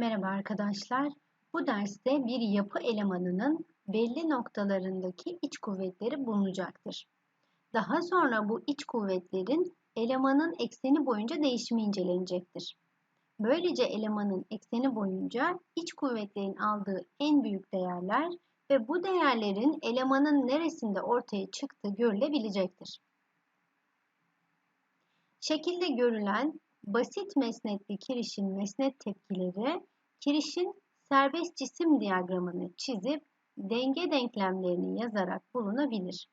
Merhaba arkadaşlar. Bu derste bir yapı elemanının belli noktalarındaki iç kuvvetleri bulunacaktır. Daha sonra bu iç kuvvetlerin elemanın ekseni boyunca değişimi incelenecektir. Böylece elemanın ekseni boyunca iç kuvvetlerin aldığı en büyük değerler ve bu değerlerin elemanın neresinde ortaya çıktığı görülebilecektir. Şekilde görülen basit mesnetli kirişin mesnet tepkileri, kirişin serbest cisim diyagramını çizip denge denklemlerini yazarak bulunabilir.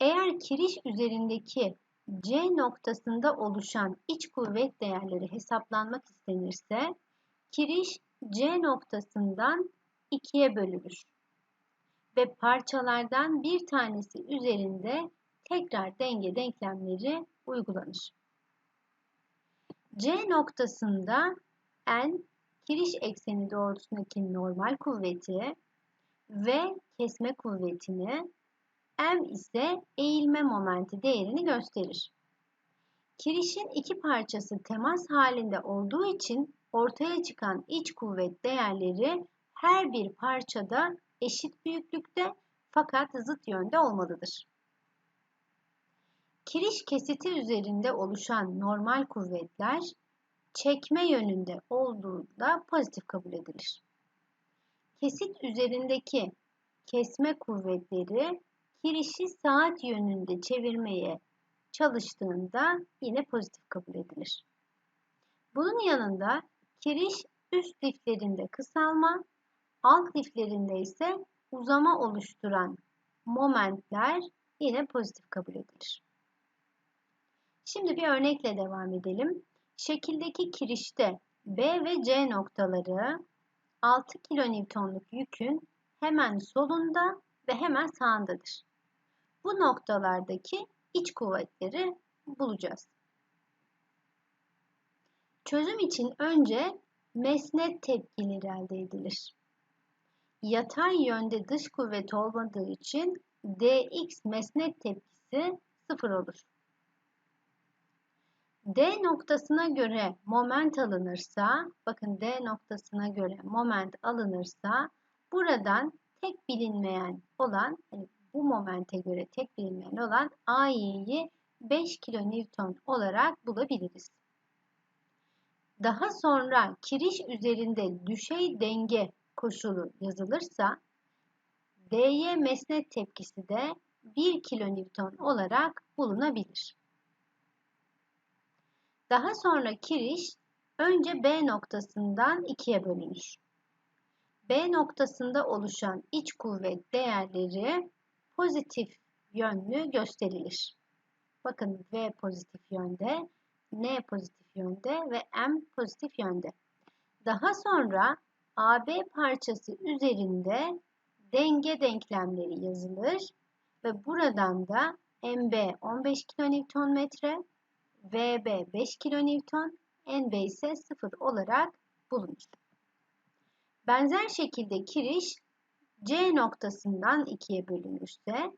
Eğer kiriş üzerindeki C noktasında oluşan iç kuvvet değerleri hesaplanmak istenirse, kiriş C noktasından ikiye bölünür ve parçalardan bir tanesi üzerinde tekrar denge denklemleri uygulanır. C noktasında N kiriş ekseni doğrultusundaki normal kuvveti ve kesme kuvvetini, M ise eğilme momenti değerini gösterir. Kirişin iki parçası temas halinde olduğu için ortaya çıkan iç kuvvet değerleri her bir parçada eşit büyüklükte fakat zıt yönde olmalıdır. Kiriş kesiti üzerinde oluşan normal kuvvetler çekme yönünde olduğunda pozitif kabul edilir. Kesit üzerindeki kesme kuvvetleri kirişi saat yönünde çevirmeye çalıştığında yine pozitif kabul edilir. Bunun yanında kiriş üst liflerinde kısalma, alt liflerinde ise uzama oluşturan momentler yine pozitif kabul edilir. Şimdi bir örnekle devam edelim. Şekildeki kirişte B ve C noktaları 6 kilonewtonluk yükün hemen solunda ve hemen sağındadır. Bu noktalardaki iç kuvvetleri bulacağız. Çözüm için önce mesnet tepkileri elde edilir. Yatay yönde dış kuvvet olmadığı için dx mesnet tepkisi sıfır olur. D noktasına göre moment alınırsa, bakın D noktasına göre moment alınırsa buradan tek bilinmeyen olan, yani bu momente göre tek bilinmeyen olan AY'yi 5 kN olarak bulabiliriz. Daha sonra kiriş üzerinde düşey denge koşulu yazılırsa Dy mesnet tepkisi de 1 kN olarak bulunabilir. Daha sonra kiriş önce B noktasından ikiye bölünür. B noktasında oluşan iç kuvvet değerleri pozitif yönlü gösterilir. Bakın V pozitif yönde, N pozitif yönde ve M pozitif yönde. Daha sonra AB parçası üzerinde denge denklemleri yazılır ve buradan da MB 15 kN, VB 5 kN, NB ise 0 olarak bulunur. Benzer şekilde kiriş C noktasından ikiye bölünürse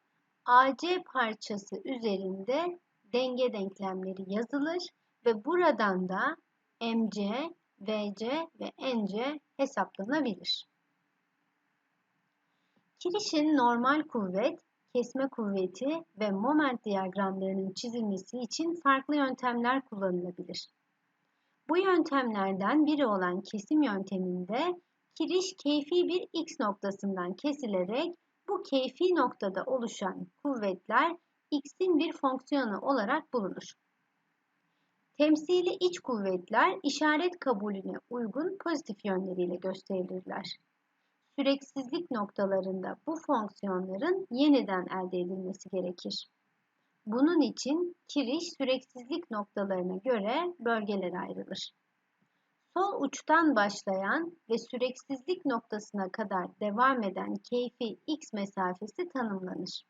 AC parçası üzerinde denge denklemleri yazılır ve buradan da MC, VC ve NC hesaplanabilir. Kirişin normal kuvvet kesme kuvveti ve moment diyagramlarının çizilmesi için farklı yöntemler kullanılabilir. Bu yöntemlerden biri olan kesim yönteminde kiriş keyfi bir x noktasından kesilerek bu keyfi noktada oluşan kuvvetler x'in bir fonksiyonu olarak bulunur. Temsili iç kuvvetler işaret kabulüne uygun pozitif yönleriyle gösterilirler süreksizlik noktalarında bu fonksiyonların yeniden elde edilmesi gerekir. Bunun için kiriş süreksizlik noktalarına göre bölgelere ayrılır. Sol uçtan başlayan ve süreksizlik noktasına kadar devam eden keyfi x mesafesi tanımlanır.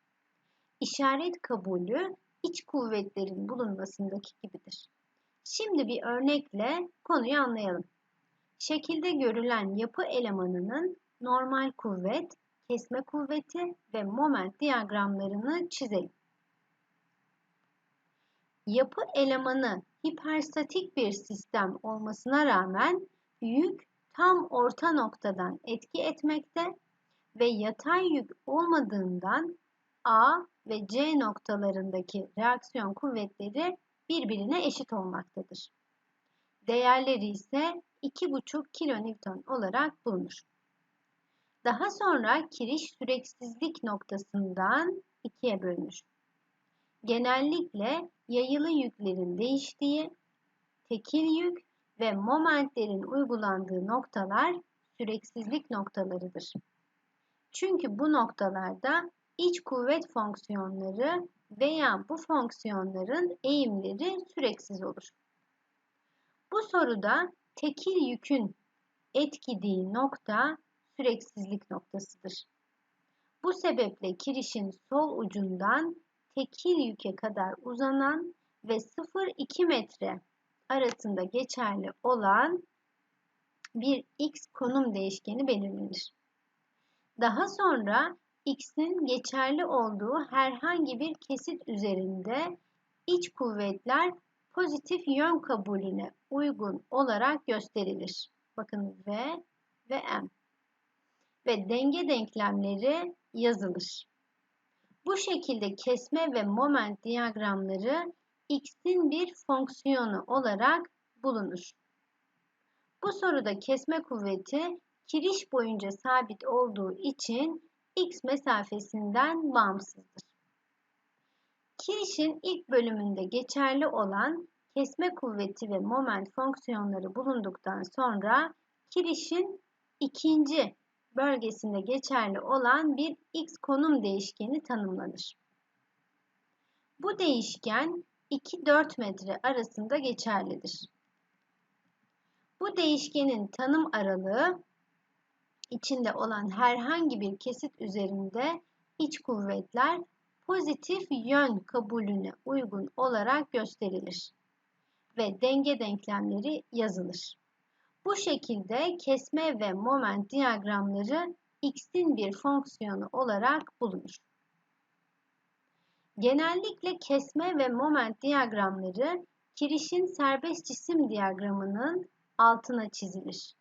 İşaret kabulü iç kuvvetlerin bulunmasındaki gibidir. Şimdi bir örnekle konuyu anlayalım. Şekilde görülen yapı elemanının normal kuvvet, kesme kuvveti ve moment diyagramlarını çizelim. Yapı elemanı hiperstatik bir sistem olmasına rağmen yük tam orta noktadan etki etmekte ve yatay yük olmadığından A ve C noktalarındaki reaksiyon kuvvetleri birbirine eşit olmaktadır. Değerleri ise 2,5 kilonewton olarak bulunur. Daha sonra kiriş süreksizlik noktasından ikiye bölünür. Genellikle yayılı yüklerin değiştiği, tekil yük ve momentlerin uygulandığı noktalar süreksizlik noktalarıdır. Çünkü bu noktalarda iç kuvvet fonksiyonları veya bu fonksiyonların eğimleri süreksiz olur. Bu soruda tekil yükün etkidiği nokta süreksizlik noktasıdır. Bu sebeple kirişin sol ucundan tekil yüke kadar uzanan ve 0-2 metre arasında geçerli olan bir x konum değişkeni belirlenir. Daha sonra x'in geçerli olduğu herhangi bir kesit üzerinde iç kuvvetler pozitif yön kabulüne uygun olarak gösterilir. Bakın V ve M. Ve denge denklemleri yazılır. Bu şekilde kesme ve moment diyagramları x'in bir fonksiyonu olarak bulunur. Bu soruda kesme kuvveti kiriş boyunca sabit olduğu için x mesafesinden bağımsızdır. Kirişin ilk bölümünde geçerli olan kesme kuvveti ve moment fonksiyonları bulunduktan sonra kirişin ikinci bölgesinde geçerli olan bir x konum değişkeni tanımlanır. Bu değişken 2-4 metre arasında geçerlidir. Bu değişkenin tanım aralığı içinde olan herhangi bir kesit üzerinde iç kuvvetler pozitif yön kabulüne uygun olarak gösterilir ve denge denklemleri yazılır. Bu şekilde kesme ve moment diyagramları x'in bir fonksiyonu olarak bulunur. Genellikle kesme ve moment diyagramları kirişin serbest cisim diyagramının altına çizilir.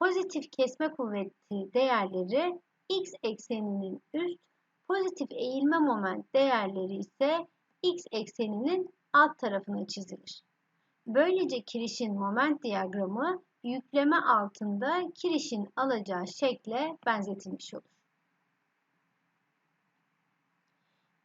Pozitif kesme kuvveti değerleri x ekseninin üst, pozitif eğilme moment değerleri ise x ekseninin alt tarafına çizilir. Böylece kirişin moment diyagramı yükleme altında kirişin alacağı şekle benzetilmiş olur.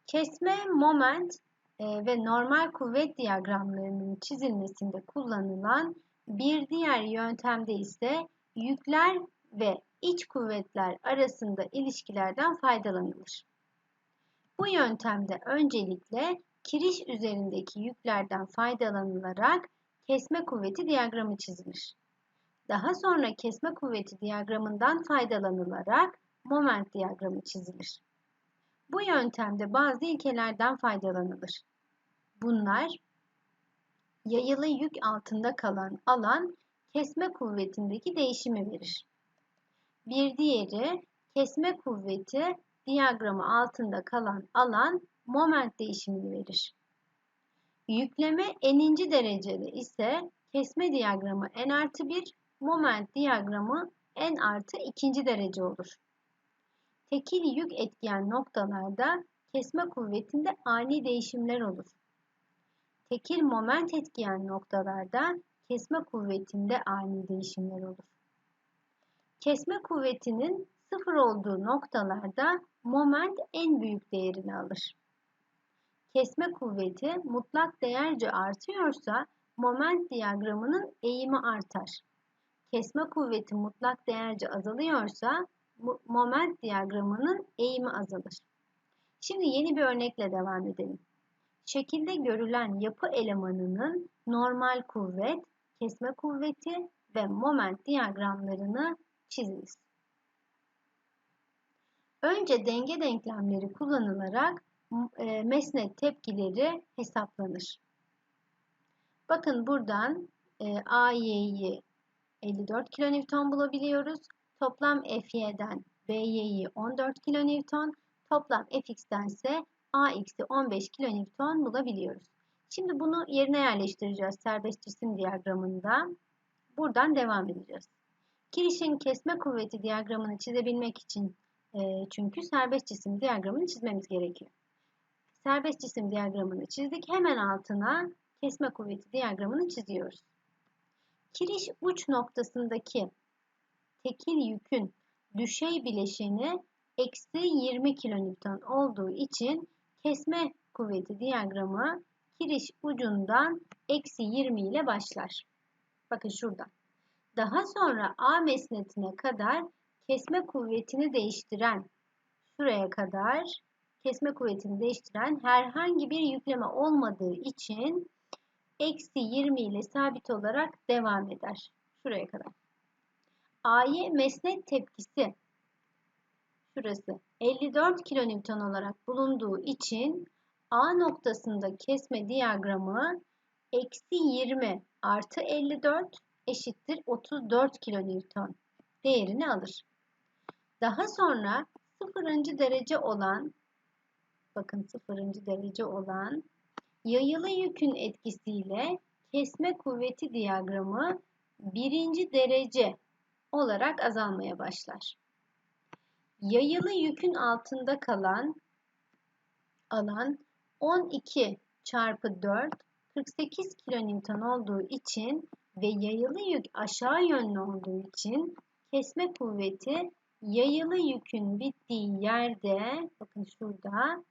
Kesme, moment e, ve normal kuvvet diyagramlarının çizilmesinde kullanılan bir diğer yöntemde ise yükler ve iç kuvvetler arasında ilişkilerden faydalanılır. Bu yöntemde öncelikle kiriş üzerindeki yüklerden faydalanılarak kesme kuvveti diyagramı çizilir. Daha sonra kesme kuvveti diyagramından faydalanılarak moment diyagramı çizilir. Bu yöntemde bazı ilkelerden faydalanılır. Bunlar yayılı yük altında kalan alan kesme kuvvetindeki değişimi verir. Bir diğeri kesme kuvveti diyagramı altında kalan alan moment değişimini verir. Yükleme n'inci dereceli ise kesme diyagramı n artı 1, moment diyagramı n artı ikinci derece olur. Tekil yük etkiyen noktalarda kesme kuvvetinde ani değişimler olur. Tekil moment etkiyen noktalarda kesme kuvvetinde ani değişimler olur. Kesme kuvvetinin sıfır olduğu noktalarda moment en büyük değerini alır. Kesme kuvveti mutlak değerce artıyorsa moment diyagramının eğimi artar. Kesme kuvveti mutlak değerce azalıyorsa moment diyagramının eğimi azalır. Şimdi yeni bir örnekle devam edelim. Şekilde görülen yapı elemanının normal kuvvet, kesme kuvveti ve moment diyagramlarını çiziniz. Önce denge denklemleri kullanılarak e, mesnet tepkileri hesaplanır. Bakın buradan e, AY'yi 54 kN bulabiliyoruz. Toplam FY'den BY'yi 14 kN, toplam FX'ten ise AX'i 15 kN bulabiliyoruz. Şimdi bunu yerine yerleştireceğiz serbest cisim diyagramında. Buradan devam edeceğiz. Kirişin kesme kuvveti diyagramını çizebilmek için e, çünkü serbest cisim diyagramını çizmemiz gerekiyor. Serbest cisim diyagramını çizdik. Hemen altına kesme kuvveti diyagramını çiziyoruz. Kiriş uç noktasındaki tekil yükün düşey bileşeni eksi 20 kilonewton olduğu için kesme kuvveti diyagramı kiriş ucundan eksi 20 ile başlar. Bakın şuradan. Daha sonra A mesnetine kadar kesme kuvvetini değiştiren şuraya kadar kesme kuvvetini değiştiren herhangi bir yükleme olmadığı için eksi 20 ile sabit olarak devam eder. Şuraya kadar. A'ya mesnet tepkisi şurası 54 kilonewton olarak bulunduğu için A noktasında kesme diyagramı eksi 20 artı 54 eşittir 34 kilonewton değerini alır. Daha sonra sıfırıncı derece olan bakın sıfırıncı derece olan yayılı yükün etkisiyle kesme kuvveti diyagramı birinci derece olarak azalmaya başlar. Yayılı yükün altında kalan alan 12 çarpı 4 48 kilonewton olduğu için ve yayılı yük aşağı yönlü olduğu için kesme kuvveti yayılı yükün bittiği yerde bakın şurada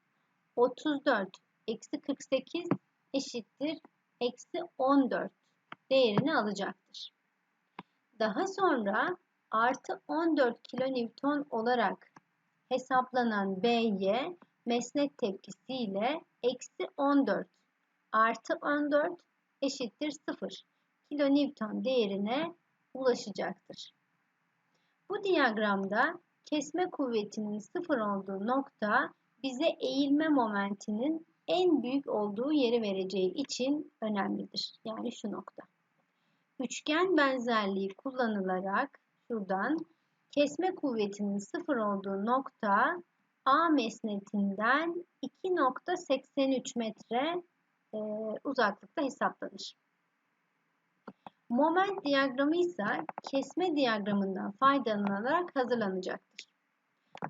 34 eksi 48 eşittir eksi 14 değerini alacaktır. Daha sonra artı 14 kilonewton olarak hesaplanan B'ye mesnet tepkisiyle eksi 14 artı 14 eşittir 0 kilonewton değerine ulaşacaktır. Bu diyagramda kesme kuvvetinin sıfır olduğu nokta bize eğilme momentinin en büyük olduğu yeri vereceği için önemlidir. Yani şu nokta. Üçgen benzerliği kullanılarak şuradan kesme kuvvetinin sıfır olduğu nokta A mesnetinden 2.83 metre e, uzaklıkta hesaplanır. Moment diyagramı ise kesme diyagramından faydalanarak hazırlanacaktır.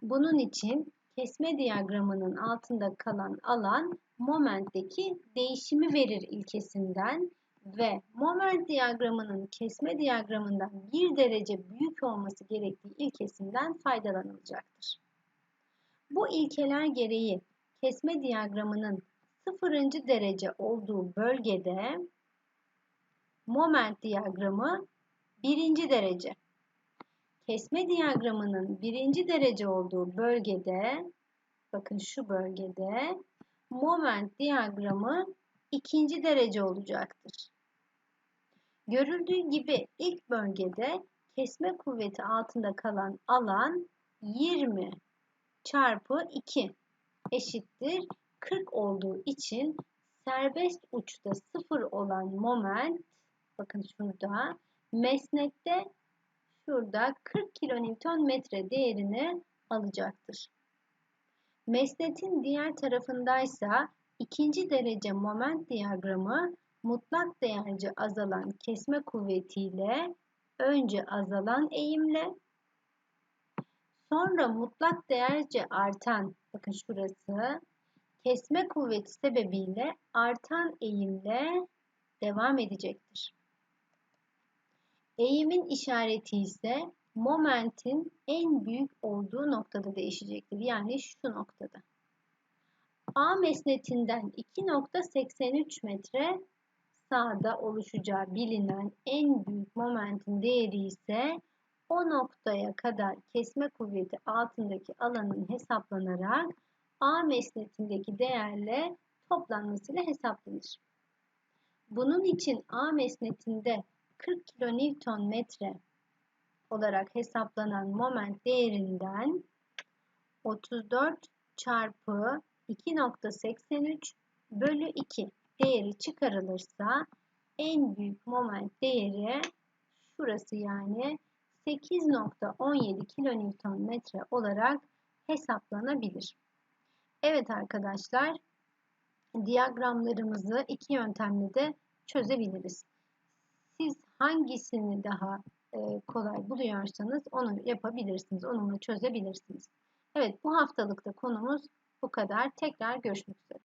Bunun için kesme diyagramının altında kalan alan momentteki değişimi verir ilkesinden ve moment diyagramının kesme diyagramından bir derece büyük olması gerektiği ilkesinden faydalanılacaktır. Bu ilkeler gereği kesme diyagramının sıfırıncı derece olduğu bölgede moment diyagramı birinci derece. Kesme diyagramının birinci derece olduğu bölgede, bakın şu bölgede moment diyagramı ikinci derece olacaktır. Görüldüğü gibi ilk bölgede kesme kuvveti altında kalan alan 20 çarpı 2 eşittir 40 olduğu için serbest uçta 0 olan moment bakın şurada mesnette şurada 40 kilonewton değerini alacaktır. Mesnetin diğer tarafındaysa ikinci derece moment diyagramı mutlak değerce azalan kesme kuvvetiyle önce azalan eğimle sonra mutlak değerce artan bakın şurası kesme kuvveti sebebiyle artan eğimle devam edecektir. Eğimin işareti ise momentin en büyük olduğu noktada değişecektir. Yani şu noktada. A mesnetinden 2.83 metre sağda oluşacağı bilinen en büyük momentin değeri ise o noktaya kadar kesme kuvveti altındaki alanın hesaplanarak A mesnetindeki değerle toplanmasıyla hesaplanır. Bunun için A mesnetinde 40 kilonewton metre olarak hesaplanan moment değerinden 34 çarpı 2.83 bölü 2 değeri çıkarılırsa en büyük moment değeri şurası yani 8.17 kilonewton metre olarak hesaplanabilir. Evet arkadaşlar diyagramlarımızı iki yöntemle de çözebiliriz. Hangisini daha e, kolay buluyorsanız onu yapabilirsiniz. Onunla çözebilirsiniz. Evet bu haftalıkta konumuz bu kadar. Tekrar görüşmek üzere.